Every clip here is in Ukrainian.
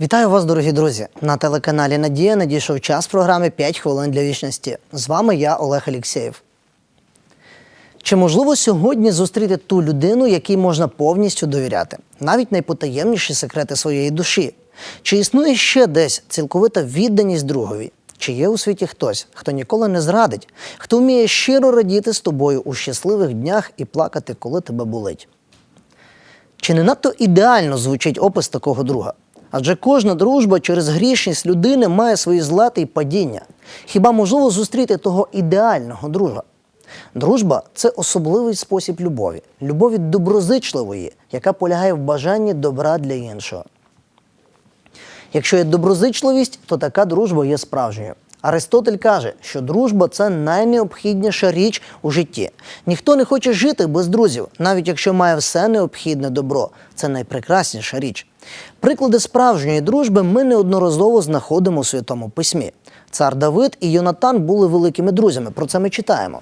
Вітаю вас, дорогі друзі! На телеканалі Надія надійшов час програми «5 хвилин для вічності. З вами я, Олег Алєксєєв. Чи можливо сьогодні зустріти ту людину, якій можна повністю довіряти, навіть найпотаємніші секрети своєї душі? Чи існує ще десь цілковита відданість другові? Чи є у світі хтось, хто ніколи не зрадить, хто вміє щиро радіти з тобою у щасливих днях і плакати, коли тебе болить? Чи не надто ідеально звучить опис такого друга? Адже кожна дружба через грішність людини має свої злати і падіння. Хіба можливо зустріти того ідеального друга? Дружба це особливий спосіб любові, любові доброзичливої, яка полягає в бажанні добра для іншого. Якщо є доброзичливість, то така дружба є справжньою. Аристотель каже, що дружба це найнеобхідніша річ у житті. Ніхто не хоче жити без друзів, навіть якщо має все необхідне добро. Це найпрекрасніша річ. Приклади справжньої дружби ми неодноразово знаходимо у святому письмі. Цар Давид і Йонатан були великими друзями. Про це ми читаємо.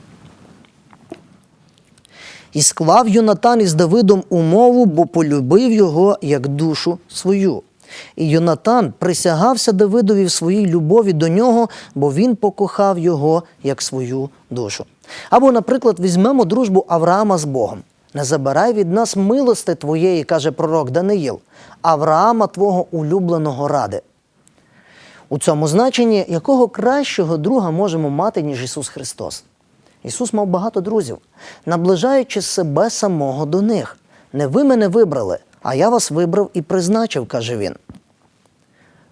І склав Йонатан із Давидом умову, бо полюбив його як душу свою. І Йонатан присягався Давидові в своїй любові до нього, бо він покохав його як свою душу. Або, наприклад, візьмемо дружбу Авраама з Богом. Не забирай від нас милости твоєї, каже пророк Даниїл, Авраама твого улюбленого ради. У цьому значенні якого кращого друга можемо мати, ніж Ісус Христос? Ісус мав багато друзів, наближаючи себе самого до них. Не ви мене вибрали, а я вас вибрав і призначив, каже Він.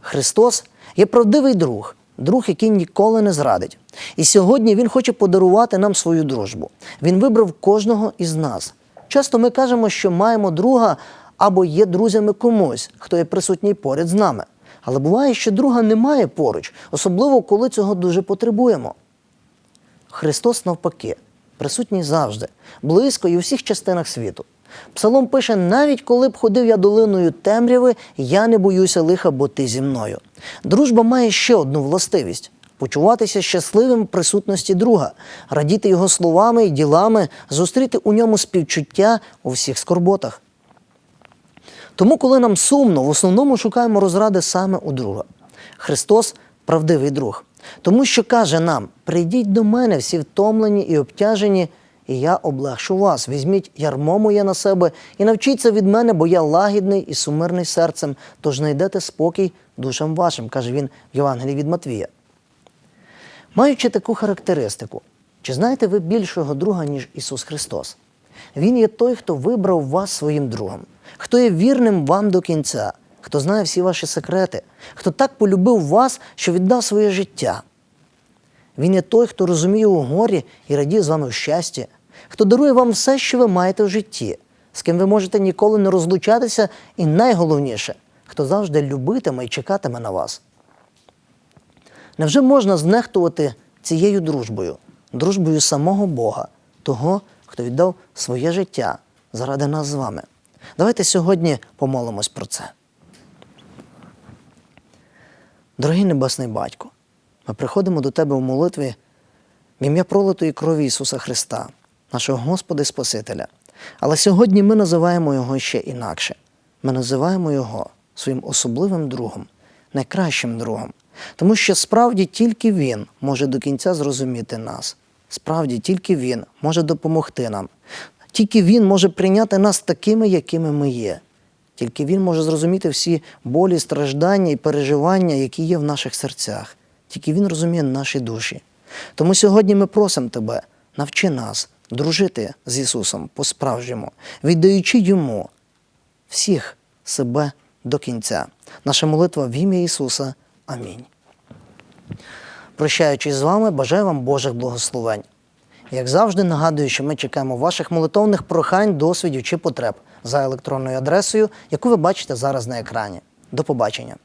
Христос є правдивий друг, друг, який ніколи не зрадить. І сьогодні Він хоче подарувати нам свою дружбу. Він вибрав кожного із нас. Часто ми кажемо, що маємо друга або є друзями комусь, хто є присутній поряд з нами. Але буває, що друга немає поруч, особливо коли цього дуже потребуємо. Христос навпаки, присутній завжди, близько і у всіх частинах світу. Псалом пише: навіть коли б ходив я долиною темряви, я не боюся лиха, бо ти зі мною. Дружба має ще одну властивість почуватися щасливим в присутності друга, радіти його словами і ділами, зустріти у ньому співчуття у всіх скорботах. Тому, коли нам сумно, в основному шукаємо розради саме у друга. Христос правдивий друг. Тому що каже нам: прийдіть до мене всі втомлені і обтяжені, і я облегшу вас. Візьміть ярмо моє на себе і навчіться від мене, бо я лагідний і сумирний серцем, тож знайдете спокій душам вашим, каже він в Євангелії від Матвія. Маючи таку характеристику, чи знаєте ви більшого друга, ніж Ісус Христос? Він є той, хто вибрав вас своїм другом, хто є вірним вам до кінця, хто знає всі ваші секрети, хто так полюбив вас, що віддав своє життя. Він є той, хто розуміє у горі і радіє з вами в щасті, хто дарує вам все, що ви маєте в житті, з ким ви можете ніколи не розлучатися, і найголовніше, хто завжди любитиме і чекатиме на вас. Невже можна знехтувати цією дружбою, дружбою самого Бога, того, хто віддав своє життя заради нас з вами? Давайте сьогодні помолимось про це. Дорогий Небесний Батько, ми приходимо до Тебе в молитві в ім'я пролитої крові Ісуса Христа, нашого Господа і Спасителя. Але сьогодні ми називаємо Його ще інакше. Ми називаємо Його своїм особливим другом, найкращим другом. Тому що справді тільки Він може до кінця зрозуміти нас. Справді тільки Він може допомогти нам. Тільки Він може прийняти нас такими, якими ми є. Тільки Він може зрозуміти всі болі, страждання і переживання, які є в наших серцях. Тільки Він розуміє наші душі. Тому сьогодні ми просимо Тебе, навчи нас дружити з Ісусом по-справжньому, віддаючи Йому всіх себе до кінця. Наша молитва в ім'я Ісуса. Амінь. Прощаючись з вами, бажаю вам Божих благословень. Як завжди, нагадую, що ми чекаємо ваших молитовних прохань, досвідів чи потреб за електронною адресою, яку ви бачите зараз на екрані. До побачення.